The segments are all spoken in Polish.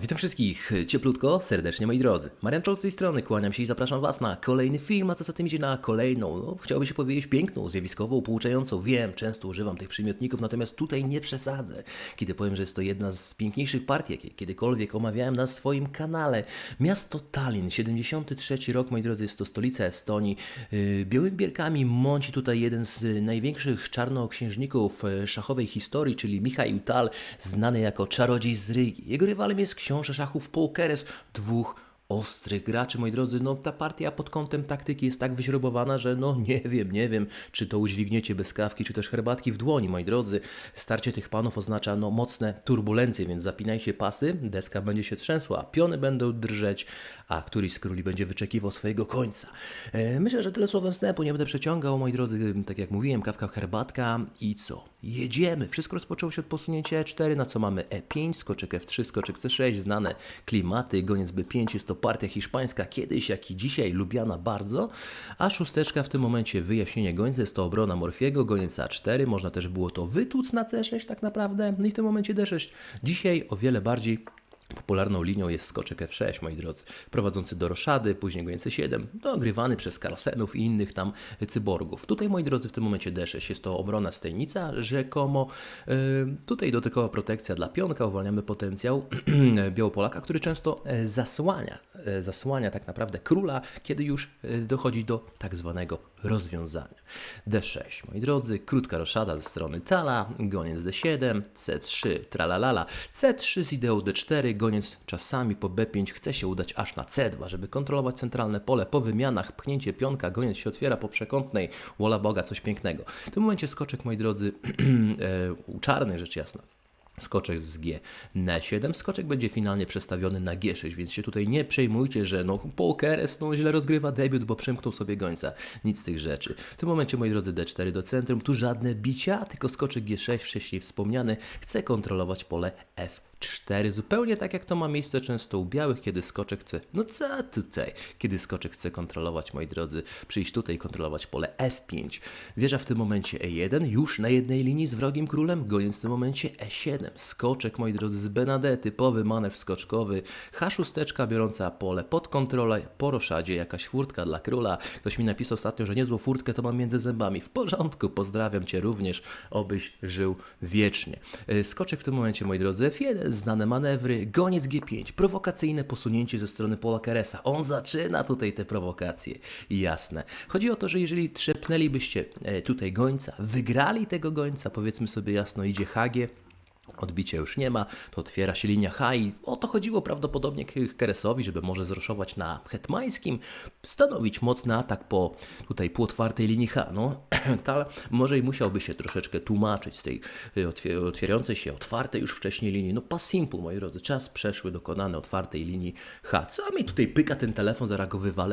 witam wszystkich cieplutko, serdecznie moi drodzy. Marian Czoł z tej strony, kłaniam się i zapraszam Was na kolejny film, a co za tym idzie na kolejną, no chciałoby się powiedzieć piękną, zjawiskową, pouczającą. Wiem, często używam tych przymiotników, natomiast tutaj nie przesadzę, kiedy powiem, że jest to jedna z piękniejszych partii, jakie kiedykolwiek omawiałem na swoim kanale. Miasto Tallinn, 73 rok, moi drodzy, jest to stolica Estonii. Yy, Białymi bierkami mąci tutaj jeden z największych czarnoksiężników e, szachowej historii, czyli Michał Tal, znany jako czarodziej z Rygi. Jego rywalem jest książę szachów Paul Keres, dwóch ostrych graczy, moi drodzy. No ta partia pod kątem taktyki jest tak wyśrubowana, że no nie wiem, nie wiem, czy to udźwigniecie bez kawki, czy też herbatki w dłoni, moi drodzy. Starcie tych panów oznacza no mocne turbulencje, więc zapinajcie pasy, deska będzie się trzęsła, piony będą drżeć, a któryś z króli będzie wyczekiwał swojego końca. E, myślę, że tyle słowem wstępu nie będę przeciągał, moi drodzy. Tak jak mówiłem, kawka, herbatka i co? Jedziemy. Wszystko rozpoczęło się od posunięcia E4, na co mamy E5, skoczek F3, skoczek C6, znane klimaty, goniec B5 jest to partia hiszpańska, kiedyś jak i dzisiaj lubiana bardzo, a szósteczka w tym momencie wyjaśnienie gońca jest to obrona Morfiego, goniec A4, można też było to wytłuc na C6 tak naprawdę, no i w tym momencie D6. Dzisiaj o wiele bardziej Popularną linią jest skoczek F6, moi drodzy, prowadzący do roszady, później goniec C7, dogrywany przez Carlsenów i innych tam cyborgów. Tutaj, moi drodzy, w tym momencie D6 jest to obrona stajnica, rzekomo. Yy, tutaj dotykowa protekcja dla pionka, uwalniamy potencjał Białopolaka, który często e, zasłania, e, zasłania tak naprawdę króla, kiedy już e, dochodzi do tak zwanego rozwiązania. D6, moi drodzy, krótka roszada ze strony Tala, goniec D7, C3, tralalala, C3 z ideą D4, goniec czasami po B5 chce się udać aż na C2, żeby kontrolować centralne pole. Po wymianach pchnięcie pionka, goniec się otwiera po przekątnej, wola Boga, coś pięknego. W tym momencie skoczek, moi drodzy, u czarnej rzecz jasna. Skoczek z G na 7. Skoczek będzie finalnie przestawiony na G6, więc się tutaj nie przejmujcie, że no Pokeres no, źle rozgrywa debiut, bo przymknął sobie gońca. Nic z tych rzeczy. W tym momencie, moi drodzy, D4 do centrum. Tu żadne bicia, tylko skoczek G6, wcześniej wspomniany, chce kontrolować pole F. 4, zupełnie tak jak to ma miejsce często u białych, kiedy skoczek chce, no co tutaj, kiedy skoczek chce kontrolować, moi drodzy, przyjść tutaj kontrolować pole F5. Wieża w tym momencie E1, już na jednej linii z wrogim królem, goniec w tym momencie E7. Skoczek, moi drodzy, z Benade, typowy manewr skoczkowy, H6 biorąca pole pod kontrolę, po roszadzie jakaś furtka dla króla. Ktoś mi napisał ostatnio, że niezłą furtkę to mam między zębami. W porządku, pozdrawiam Cię również, obyś żył wiecznie. E, skoczek w tym momencie, moi drodzy, F1, znane manewry, goniec G5, prowokacyjne posunięcie ze strony Paula Keresa. On zaczyna tutaj te prowokacje. Jasne. Chodzi o to, że jeżeli trzepnęlibyście e, tutaj gońca, wygrali tego gońca, powiedzmy sobie jasno, idzie Hagie, Odbicia już nie ma, to otwiera się linia H i o to chodziło prawdopodobnie Keresowi, żeby może zroszować na hetmańskim, stanowić mocny atak po tutaj półotwartej linii H. No, ta może i musiałby się troszeczkę tłumaczyć z tej y, otwierającej się, otwartej już wcześniej linii. No pas simple, moi drodzy, czas przeszły dokonany otwartej linii H. Co mi tutaj pyka ten telefon, zaraz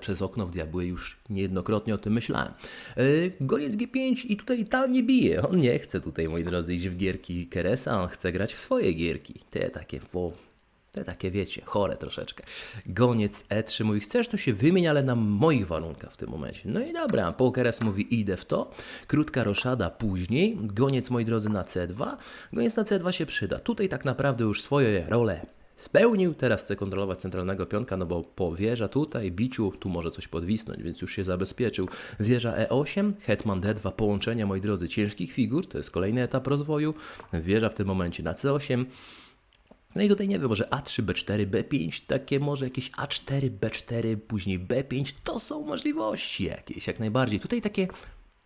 przez okno w diabły, już niejednokrotnie o tym myślałem. Yy, goniec G5 i tutaj ta nie bije, on nie chce tutaj, moi drodzy, iść w gierki Keresa, on chce grać w swoje gierki. Te takie, te takie wiecie, chore troszeczkę. Goniec E3 mówi, chcesz to się wymień, ale na moich warunkach w tym momencie. No i dobra, Pokeres mówi, idę w to. Krótka roszada później. Goniec, moi drodzy, na C2. Goniec na C2 się przyda. Tutaj tak naprawdę już swoje role spełnił, teraz chce kontrolować centralnego pionka, no bo po wieża tutaj, biciu, tu może coś podwisnąć, więc już się zabezpieczył. Wieża E8, Hetman D2, połączenia, moi drodzy, ciężkich figur, to jest kolejny etap rozwoju. Wieża w tym momencie na C8. No i tutaj nie wiem, może A3, B4, B5, takie może jakieś A4, B4, później B5, to są możliwości jakieś, jak najbardziej. Tutaj takie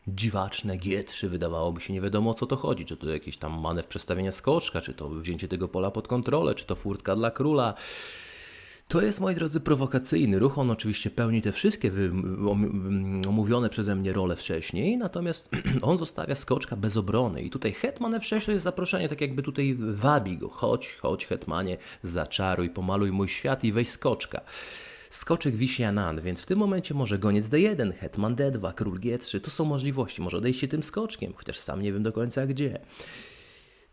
dziwaczne G3, wydawałoby się nie wiadomo o co to chodzi, czy to jakiś tam manewr przestawienia skoczka, czy to wzięcie tego pola pod kontrolę, czy to furtka dla króla. To jest, moi drodzy, prowokacyjny ruch. On oczywiście pełni te wszystkie omówione przeze mnie role wcześniej, natomiast on zostawia skoczka bez obrony. I tutaj Hetman F6 to jest zaproszenie, tak jakby tutaj wabi go. Chodź, chodź Hetmanie, zaczaruj, pomaluj mój świat i weź skoczka skoczek wisi Anan, więc w tym momencie może goniec D1, hetman D2, król G3, to są możliwości, może odejście tym skoczkiem, chociaż sam nie wiem do końca gdzie.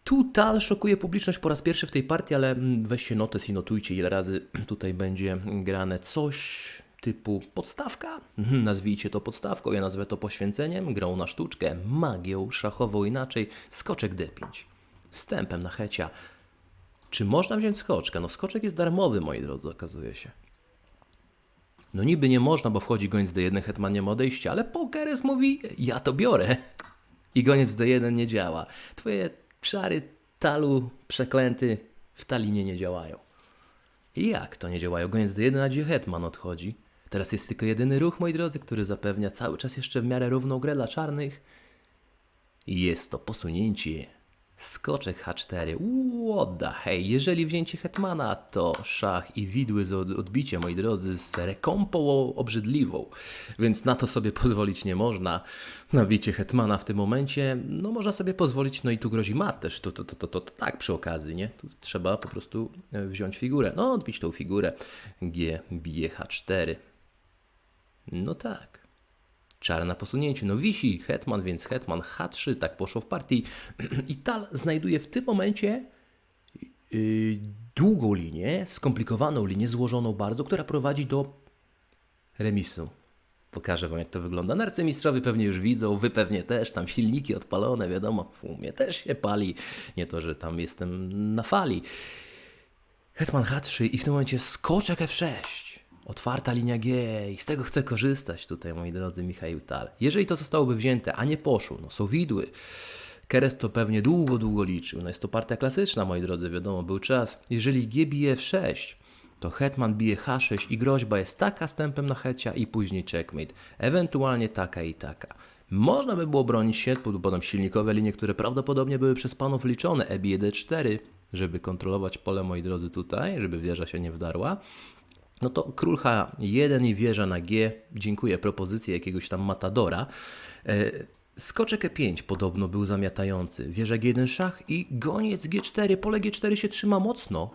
Tutal szokuje publiczność po raz pierwszy w tej partii, ale mm, weźcie notes i notujcie, ile razy tutaj będzie grane coś typu podstawka. Nazwijcie to podstawką, ja nazwę to poświęceniem, grą na sztuczkę, magią szachową inaczej, skoczek D5. Stępem na hecia Czy można wziąć skoczka? No skoczek jest darmowy, moi drodzy, okazuje się. No niby nie można, bo wchodzi goniec D1, hetman nie ma odejścia, ale Pokeres mówi, ja to biorę. I goniec D1 nie działa. Twoje czary talu przeklęty w talinie nie działają. I jak to nie działają? Goniec D1, a gdzie hetman odchodzi? Teraz jest tylko jedyny ruch, moi drodzy, który zapewnia cały czas jeszcze w miarę równą grę dla czarnych. Jest to posunięcie. Skoczek H4. What the hej. Jeżeli wzięcie hetmana, to szach i widły z od- odbicie, moi drodzy, z rekompą obrzydliwą. Więc na to sobie pozwolić nie można. Na bicie hetmana w tym momencie, no można sobie pozwolić, no i tu grozi mat też. To, to, to, to, to, to tak przy okazji, nie? Tu trzeba po prostu e, wziąć figurę. No, odbić tą figurę. G bije H4. No tak. Czar na posunięciu. No wisi hetman, więc hetman H3, tak poszło w partii. I Tal znajduje w tym momencie yy, długą linię, skomplikowaną linię, złożoną bardzo, która prowadzi do remisu. Pokażę Wam, jak to wygląda. Narcymistrzowie pewnie już widzą, Wy pewnie też, tam silniki odpalone, wiadomo, w umie też się pali. Nie to, że tam jestem na fali. Hetman H3 i w tym momencie skoczek F6. Otwarta linia G i z tego chcę korzystać tutaj, moi drodzy Michał Tal. Jeżeli to zostałoby wzięte, a nie poszło, no są widły. Keres to pewnie długo, długo liczył. No jest to partia klasyczna, moi drodzy, wiadomo, był czas. Jeżeli G bije F6, to hetman bije H6 i groźba jest taka z tempem na hecia i później checkmate. Ewentualnie taka i taka. Można by było bronić się, podam silnikowe linie, które prawdopodobnie były przez panów liczone, E bije D4, żeby kontrolować pole, moi drodzy, tutaj, żeby wieża się nie wdarła. No to król H1 i wieża na G. Dziękuję propozycji jakiegoś tam matadora. E, Skoczek E5 podobno był zamiatający. Wieża G1 szach i goniec G4. Pole G4 się trzyma mocno.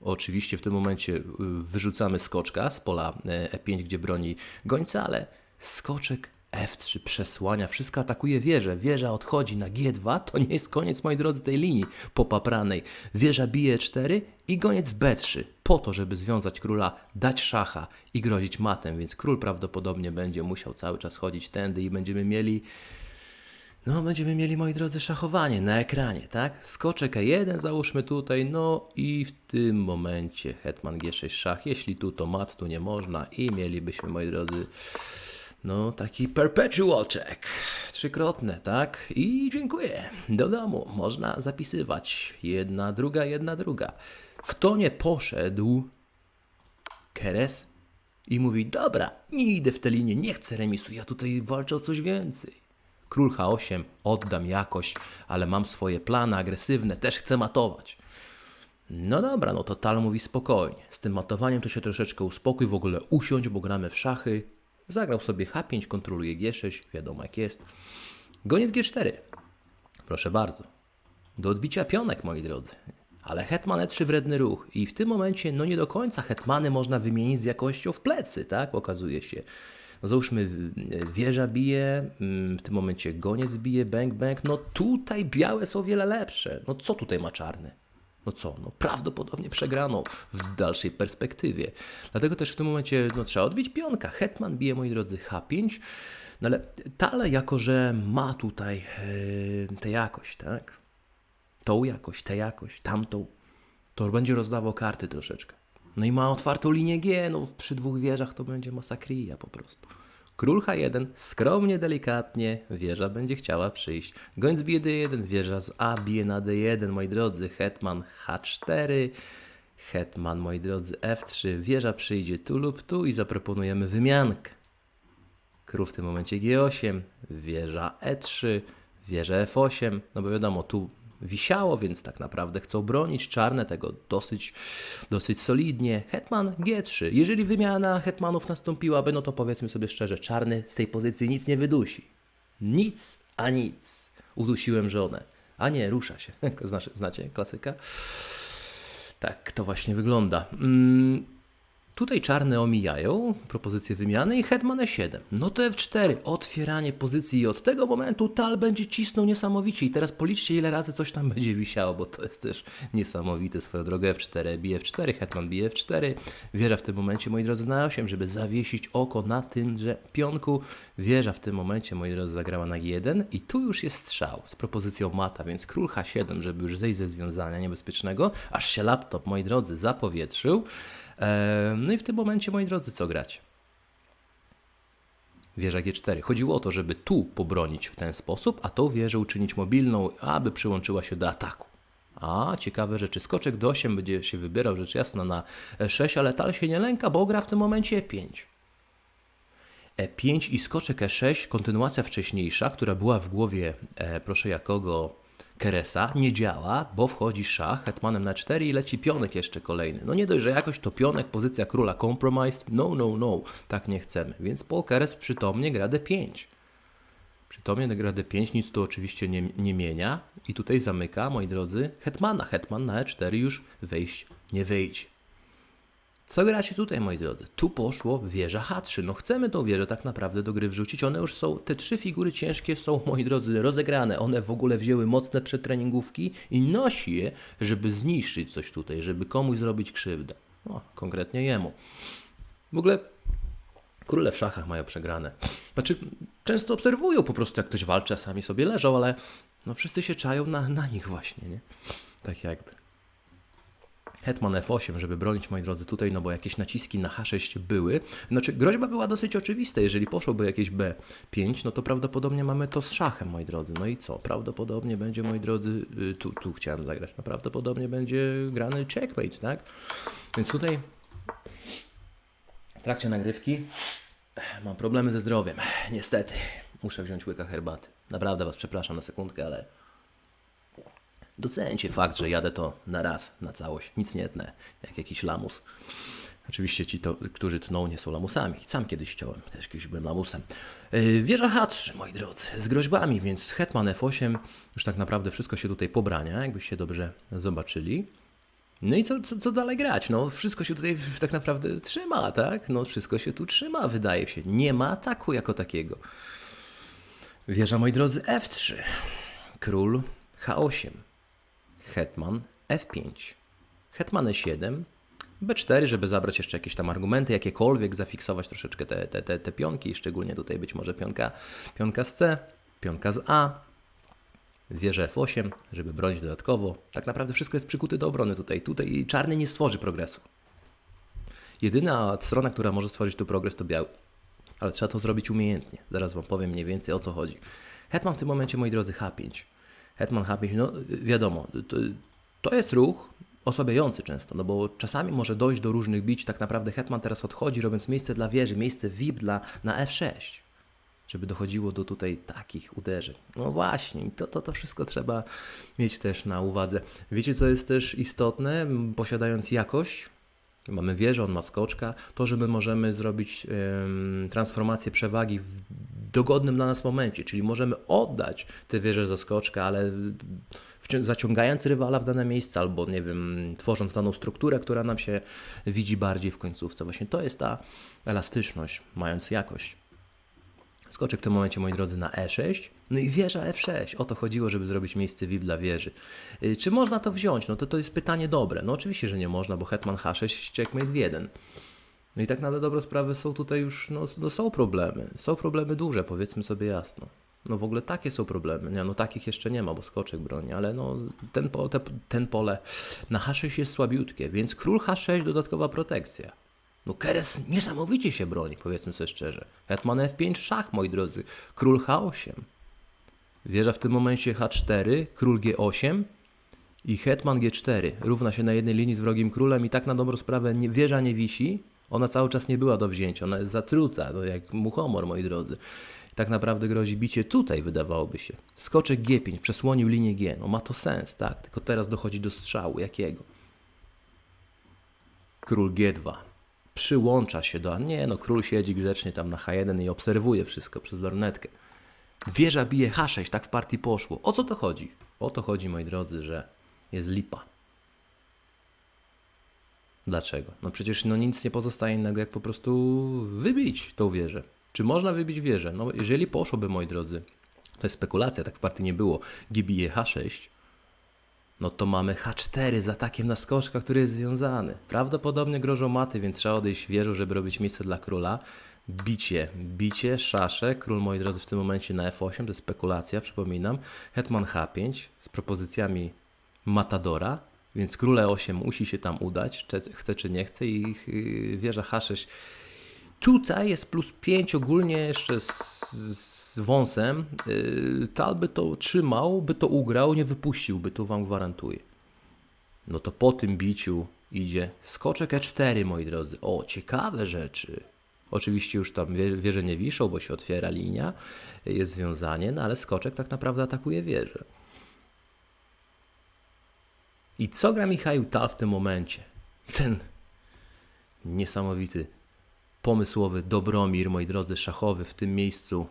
Oczywiście w tym momencie y, wyrzucamy skoczka z pola e, E5, gdzie broni gońca, ale skoczek F3 przesłania, wszystko atakuje wieżę. Wieża odchodzi na G2, to nie jest koniec, moi drodzy, tej linii popapranej. Wieża bije E4 i goniec B3, po to, żeby związać króla, dać szacha i grozić matem, więc król prawdopodobnie będzie musiał cały czas chodzić tędy i będziemy mieli no, będziemy mieli, moi drodzy, szachowanie na ekranie, tak? Skoczek E1 załóżmy tutaj, no i w tym momencie hetman G6 szach. Jeśli tu to mat, tu nie można i mielibyśmy, moi drodzy, no taki perpetual check. Trzykrotne, tak? I dziękuję. Do domu można zapisywać. Jedna, druga, jedna, druga. W to nie poszedł Keres i mówi: Dobra, nie idę w tę linię, nie chcę remisu, ja tutaj walczę o coś więcej. Król H8, oddam jakoś, ale mam swoje plany agresywne, też chcę matować. No dobra, no to Tal mówi spokojnie. Z tym matowaniem to się troszeczkę uspokój, w ogóle usiądź, bo gramy w szachy. Zagrał sobie H5, kontroluje G6, wiadomo jak jest. Goniec G4. Proszę bardzo. Do odbicia pionek, moi drodzy. Ale hetman E3 wredny ruch. I w tym momencie, no nie do końca hetmany można wymienić z jakością w plecy, tak? Okazuje się. No załóżmy, wieża bije, mm, w tym momencie goniec bije, bang, bang. No tutaj białe są o wiele lepsze. No co tutaj ma czarny? No co? No prawdopodobnie przegrano w dalszej perspektywie. Dlatego też w tym momencie no, trzeba odbić pionka. Hetman bije, moi drodzy, H5. No ale Tale, jako że ma tutaj yy, tę jakość, tak? Tą jakość, tę jakość, tamtą, to będzie rozdawał karty troszeczkę. No i ma otwartą linię G, no przy dwóch wieżach to będzie masakria po prostu. Król H1, skromnie, delikatnie, wieża będzie chciała przyjść. Gońc bije D1, wieża z A bije na D1, moi drodzy, hetman H4, hetman, moi drodzy, F3, wieża przyjdzie tu lub tu i zaproponujemy wymiankę. Król w tym momencie G8, wieża E3, wieża F8, no bo wiadomo, tu wisiało, więc tak naprawdę chcą bronić czarne tego dosyć, dosyć solidnie. Hetman G3. Jeżeli wymiana hetmanów nastąpiłaby, no to powiedzmy sobie szczerze, czarny z tej pozycji nic nie wydusi. Nic, a nic. Udusiłem żonę. A nie, rusza się. Znacie, znacie klasyka? Tak to właśnie wygląda. Mm, Tutaj czarne omijają propozycję wymiany i hetman e7. No to f4, otwieranie pozycji i od tego momentu tal będzie cisnął niesamowicie. I teraz policzcie ile razy coś tam będzie wisiało, bo to jest też niesamowite swoją drogę. f4, bije f4, hetman bije f4. Wieża w tym momencie, moi drodzy, na 8, żeby zawiesić oko na tymże pionku. Wieża w tym momencie, moi drodzy, zagrała na g1 i tu już jest strzał z propozycją mata, więc król h7, żeby już zejść ze związania niebezpiecznego, aż się laptop, moi drodzy, zapowietrzył. No i w tym momencie, moi drodzy, co grać? Wieża G4. Chodziło o to, żeby tu pobronić w ten sposób, a tą wieżę uczynić mobilną, aby przyłączyła się do ataku. A, ciekawe rzeczy. Skoczek do 8 będzie się wybierał, rzecz jasna, na E6, ale tal się nie lęka, bo gra w tym momencie E5. E5 i skoczek E6, kontynuacja wcześniejsza, która była w głowie, e, proszę jakogo, Keresa, nie działa, bo wchodzi szach hetmanem na 4 i leci pionek jeszcze kolejny. No nie dość, że jakoś to pionek, pozycja króla compromised, no, no, no, tak nie chcemy. Więc Paul Keres przytomnie gra D5. Przytomnie gra D5, nic tu oczywiście nie, nie mienia. I tutaj zamyka, moi drodzy, hetmana. Hetman na E4 już wejść nie wyjdzie. Co gracie tutaj, moi drodzy? Tu poszło wieża H3. No chcemy tą wieżę tak naprawdę do gry wrzucić. One już są, te trzy figury ciężkie są, moi drodzy, rozegrane. One w ogóle wzięły mocne przetreningówki i nosi je, żeby zniszczyć coś tutaj, żeby komuś zrobić krzywdę. No, konkretnie jemu. W ogóle króle w szachach mają przegrane. Znaczy, często obserwują po prostu, jak ktoś walczy, a sami sobie leżą, ale no wszyscy się czają na, na nich właśnie, nie? Tak jakby. Hetman F8, żeby bronić, moi drodzy, tutaj, no bo jakieś naciski na H6 były. Znaczy, groźba była dosyć oczywista. Jeżeli poszłoby jakieś B5, no to prawdopodobnie mamy to z szachem, moi drodzy. No i co? Prawdopodobnie będzie, moi drodzy, y, tu, tu chciałem zagrać, no prawdopodobnie będzie grany checkmate, tak? Więc tutaj w trakcie nagrywki mam problemy ze zdrowiem. Niestety, muszę wziąć łyka herbaty. Naprawdę Was przepraszam na sekundkę, ale Docencie fakt, że jadę to na raz, na całość, nic nie tnę, jak jakiś lamus. Oczywiście ci, to, którzy tną, nie są lamusami. Sam kiedyś chciałem, też kiedyś byłem lamusem. Yy, Wieża H3, moi drodzy, z groźbami, więc Hetman F8, już tak naprawdę wszystko się tutaj pobrania, jakbyście dobrze zobaczyli. No i co, co, co dalej grać? No, wszystko się tutaj tak naprawdę trzyma, tak? No, wszystko się tu trzyma, wydaje się. Nie ma ataku jako takiego. Wieża, moi drodzy, F3. Król H8. Hetman F5. Hetman E7. B4, żeby zabrać jeszcze jakieś tam argumenty, jakiekolwiek, zafiksować troszeczkę te, te, te, te pionki, szczególnie tutaj być może pionka, pionka z C, pionka z A, wieżę F8, żeby bronić dodatkowo. Tak naprawdę wszystko jest przykute do obrony tutaj. Tutaj czarny nie stworzy progresu. Jedyna strona, która może stworzyć tu progres to biały. Ale trzeba to zrobić umiejętnie. Zaraz Wam powiem mniej więcej o co chodzi. Hetman w tym momencie, moi drodzy, H5. Hetman H5, no wiadomo, to, to jest ruch osłabiający często, no bo czasami może dojść do różnych bić. Tak naprawdę Hetman teraz odchodzi, robiąc miejsce dla wieży, miejsce VIP dla, na F6 żeby dochodziło do tutaj takich uderzeń. No właśnie, to, to, to wszystko trzeba mieć też na uwadze. Wiecie, co jest też istotne, posiadając jakość, mamy wieżę, on ma skoczka, to, że my możemy zrobić transformację przewagi w dogodnym dla nas momencie, czyli możemy oddać tę wieżę do skoczka, ale zaciągając rywala w dane miejsce, albo nie wiem, tworząc daną strukturę, która nam się widzi bardziej w końcówce. Właśnie to jest ta elastyczność, mając jakość. Skoczek w tym momencie, moi drodzy, na E6. No i wieża F6. O to chodziło, żeby zrobić miejsce VIP dla wieży. Y, Czy można to wziąć? No to to jest pytanie dobre. No oczywiście, że nie można, bo Hetman H6, checkmate w 1. No i tak na dobrą sprawę są tutaj już, no, no są problemy. Są problemy duże, powiedzmy sobie jasno. No w ogóle takie są problemy. Nie, no takich jeszcze nie ma, bo skoczek broni, ale no ten, po, te, ten pole na H6 jest słabiutkie, więc król H6 dodatkowa protekcja. No Keres niesamowicie się broni, powiedzmy sobie szczerze. Hetman F5 szach, moi drodzy. Król H8. Wieża w tym momencie H4, król G8 i hetman G4 równa się na jednej linii z wrogim królem i tak na dobrą sprawę nie, wieża nie wisi. Ona cały czas nie była do wzięcia, ona jest zatruta, to jak muchomor, moi drodzy. Tak naprawdę grozi bicie tutaj, wydawałoby się. Skoczek G5 przesłonił linię G, no ma to sens, tak? Tylko teraz dochodzi do strzału. Jakiego? Król G2 przyłącza się do. a Nie, no król siedzi grzecznie tam na H1 i obserwuje wszystko przez lornetkę. Wieża bije H6, tak w partii poszło. O co to chodzi? O to chodzi, moi drodzy, że jest lipa. Dlaczego? No przecież no nic nie pozostaje innego, jak po prostu wybić tą wieżę. Czy można wybić wieżę? No jeżeli poszłoby, moi drodzy, to jest spekulacja, tak w partii nie było, gibije H6, no to mamy H4 z atakiem na skoczka, który jest związany. Prawdopodobnie grożą maty, więc trzeba odejść wieżą, żeby robić miejsce dla króla. Bicie, bicie, szasze. Król, moi drodzy, w tym momencie na F8, to jest spekulacja, przypominam. Hetman H5 z propozycjami Matadora, więc król E8 musi się tam udać, chce czy nie chce i yy, wieża H6 Tutaj jest plus 5 ogólnie jeszcze z, z wąsem. Yy, Tal by to trzymał, by to ugrał, nie wypuścił, by to wam gwarantuję. No to po tym biciu idzie skoczek E4, moi drodzy. O, ciekawe rzeczy. Oczywiście już tam wie- wieże nie wiszą, bo się otwiera linia, jest związanie, no ale skoczek tak naprawdę atakuje wieżę. I co gra Michał Tal w tym momencie? Ten niesamowity pomysłowy Dobromir, moi drodzy, szachowy w tym miejscu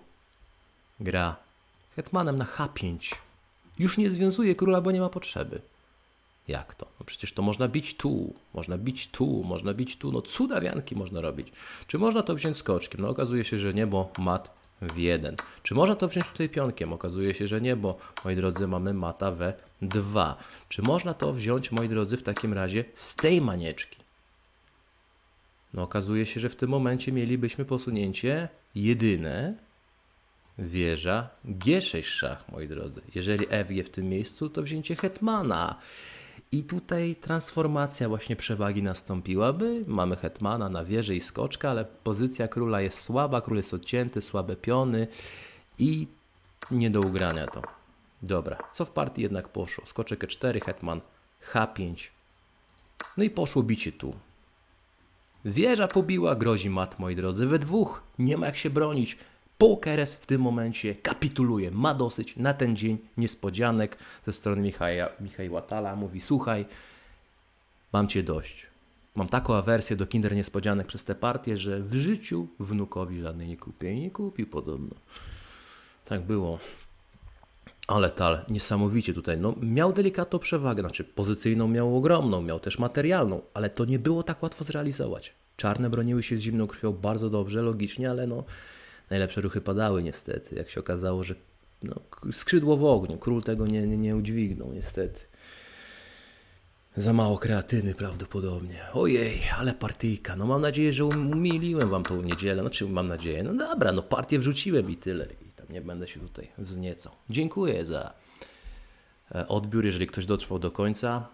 gra hetmanem na H5. Już nie związuje króla, bo nie ma potrzeby. Jak to? No przecież to można bić tu, można bić tu, można bić tu, no cudawianki można robić. Czy można to wziąć skoczkiem? No okazuje się, że nie, bo mat w jeden. Czy można to wziąć tutaj pionkiem? Okazuje się, że nie, bo moi drodzy mamy mata w 2. Czy można to wziąć, moi drodzy, w takim razie z tej manieczki? No okazuje się, że w tym momencie mielibyśmy posunięcie jedyne wieża G6 szach, moi drodzy. Jeżeli FG w tym miejscu, to wzięcie hetmana. I tutaj transformacja właśnie przewagi nastąpiłaby. Mamy hetmana na wieży i skoczka, ale pozycja króla jest słaba, król jest odcięty, słabe piony i nie do ugrania to. Dobra, co w partii jednak poszło? Skoczek E4, hetman H5. No i poszło bicie tu. Wieża pobiła, grozi mat, moi drodzy, we dwóch. Nie ma jak się bronić. Pokeres w tym momencie kapituluje. Ma dosyć na ten dzień niespodzianek ze strony Michała, Michała Tala. Mówi, słuchaj, mam cię dość. Mam taką awersję do kinder niespodzianek przez tę partię, że w życiu wnukowi żadnej nie kupię. I nie kupił podobno. Tak było. Ale Tal niesamowicie tutaj, no miał delikatną przewagę, znaczy pozycyjną miał ogromną, miał też materialną, ale to nie było tak łatwo zrealizować. Czarne broniły się z zimną krwią bardzo dobrze, logicznie, ale no najlepsze ruchy padały niestety. Jak się okazało, że no, skrzydło w ogniu, król tego nie, nie, nie udźwignął niestety. Za mało kreatyny prawdopodobnie. Ojej, ale partyjka. No mam nadzieję, że um- umiliłem wam tą niedzielę. Znaczy mam nadzieję. No dobra, no partię wrzuciłem i tyle. I tam nie będę się tutaj wzniecał. Dziękuję za e, odbiór. Jeżeli ktoś dotrwał do końca,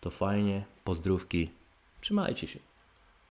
to fajnie. Pozdrówki. Trzymajcie się.